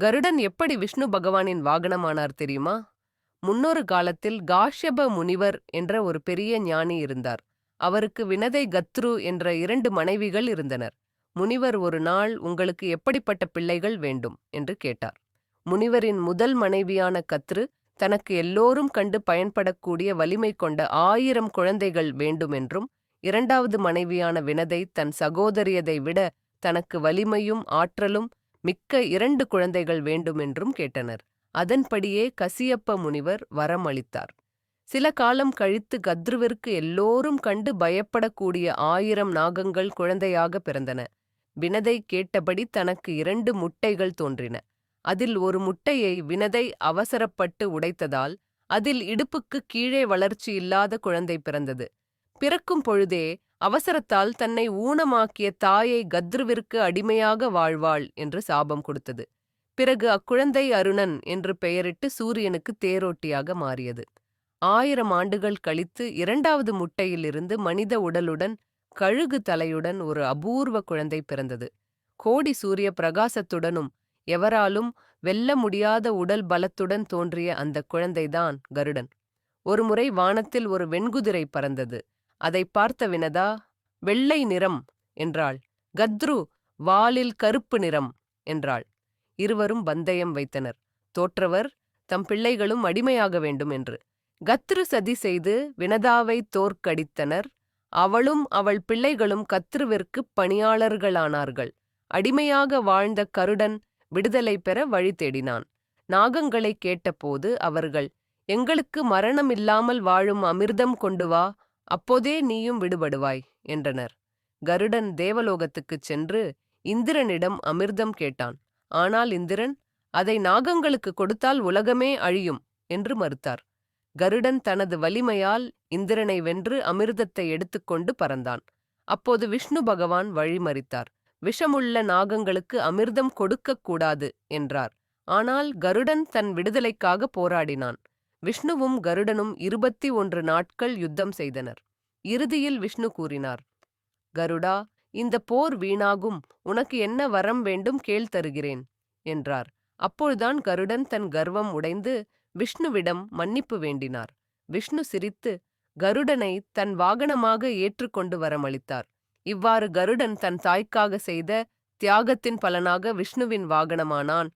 கருடன் எப்படி விஷ்ணு பகவானின் வாகனமானார் தெரியுமா? முன்னொரு காலத்தில் காஷ்யப முனிவர் என்ற ஒரு பெரிய ஞானி இருந்தார். அவருக்கு வினதை கத்ரு என்ற இரண்டு மனைவிகள் இருந்தனர். முனிவர் ஒரு நாள் உங்களுக்கு எப்படிப்பட்ட பிள்ளைகள் வேண்டும்? என்று கேட்டார். முனிவரின் முதல் மனைவியான கத்ரு தனக்கு எல்லோரும் கண்டு பயன்படக்கூடிய வலிமை கொண்ட ஆயிரம் குழந்தைகள் வேண்டுமென்றும் இரண்டாவது மனைவியான வினதை தன் சகோதரியதை விட தனக்கு வலிமையும் ஆற்றலும் மிக்க இரண்டு குழந்தைகள் வேண்டுமென்றும் கேட்டனர். அதன்படியே கசியப்ப முனிவர் வரம் அளித்தார் சில காலம் கழித்து கத்ருவிற்கு எல்லோரும் கண்டு பயப்படக்கூடிய ஆயிரம் நாகங்கள் குழந்தையாக பிறந்தன. வினதை கேட்டபடி தனக்கு இரண்டு முட்டைகள் தோன்றின. அதில் ஒரு முட்டையை வினதை அவசரப்பட்டு உடைத்ததால் அதில் இடுப்புக்கு கீழே வளர்ச்சி இல்லாத குழந்தை பிறந்தது. பிறக்கும் பொழுதே அவசரத்தால் தன்னை ஊனமாக்கிய தாயை கத்ருவிற்கு அடிமையாக வாழ்வாள் என்று சாபம் கொடுத்தது. பிறகு அக்குழந்தை அருணன் என்று பெயரிட்டு சூரியனுக்கு தேரோட்டியாக மாறியது. ஆயிரம் ஆண்டுகள் கழித்து இரண்டாவது முட்டையிலிருந்து மனித உடலுடன் கழுகு தலையுடன் ஒரு அபூர்வ குழந்தை பிறந்தது. கோடி சூரிய பிரகாசத்துடனும் எவராலும் வெல்ல முடியாத உடல் பலத்துடன் தோன்றிய அந்த குழந்தைதான் கருடன். ஒருமுறை வானத்தில் ஒரு வெண்குதிரை பறந்தது. அதை பார்த்த வினதா வெள்ளை நிறம் என்றாள். கத்ரு வாலில் கருப்பு நிறம் என்றாள். இருவரும் பந்தயம் வைத்தனர். தோற்றவர் தம் பிள்ளைகளும் அடிமையாக வேண்டும் என்று. கத்ரு சதி செய்து வினதாவை தோற்கடித்தனர். அவளும் அவள் பிள்ளைகளும் கத்ருவிற்கு பணியாளர்களானார்கள். அடிமையாக வாழ்ந்த கருடன் விடுதலை பெற வழி தேடினான். நாகங்களை கேட்டபோது அவர்கள் எங்களுக்கு மரணமில்லாமல் வாழும் அமிர்தம் கொண்டு வா அப்போதே நீயும் விடுபடுவாய் என்றனர். கருடன் தேவலோகத்துக்குச் சென்று இந்திரனிடம் அமிர்தம் கேட்டான். ஆனால் இந்திரன் அதை நாகங்களுக்கு கொடுத்தால் உலகமே அழியும் என்று மறுத்தார். கருடன் தனது வலிமையால் இந்திரனை வென்று அமிர்தத்தை எடுத்துக்கொண்டு பறந்தான். அப்போது விஷ்ணு பகவான் வழிமறித்தார். விஷமுள்ள நாகங்களுக்கு அமிர்தம் கொடுக்கக் கூடாது என்றார். ஆனால் கருடன் தன் விடுதலைக்காக போராடினான். விஷ்ணுவும் கருடனும் இருபத்தி ஒன்று நாட்கள் யுத்தம் செய்தனர். இறுதியில் விஷ்ணு கூறினார் கருடா இந்த போர் வீணாகும். உனக்கு என்ன வரம் வேண்டும் கேள் தருகிறேன் என்றார். அப்பொழுதான் கருடன் தன் கர்வம் உடைந்து விஷ்ணுவிடம் மன்னிப்பு வேண்டினார். விஷ்ணு சிரித்து கருடனை தன் வாகனமாக ஏற்றுக்கொண்டு வரமளித்தார். இவ்வாறு கருடன் தன் தாய்க்காக செய்த தியாகத்தின் பலனாக விஷ்ணுவின் வாகனமானான்.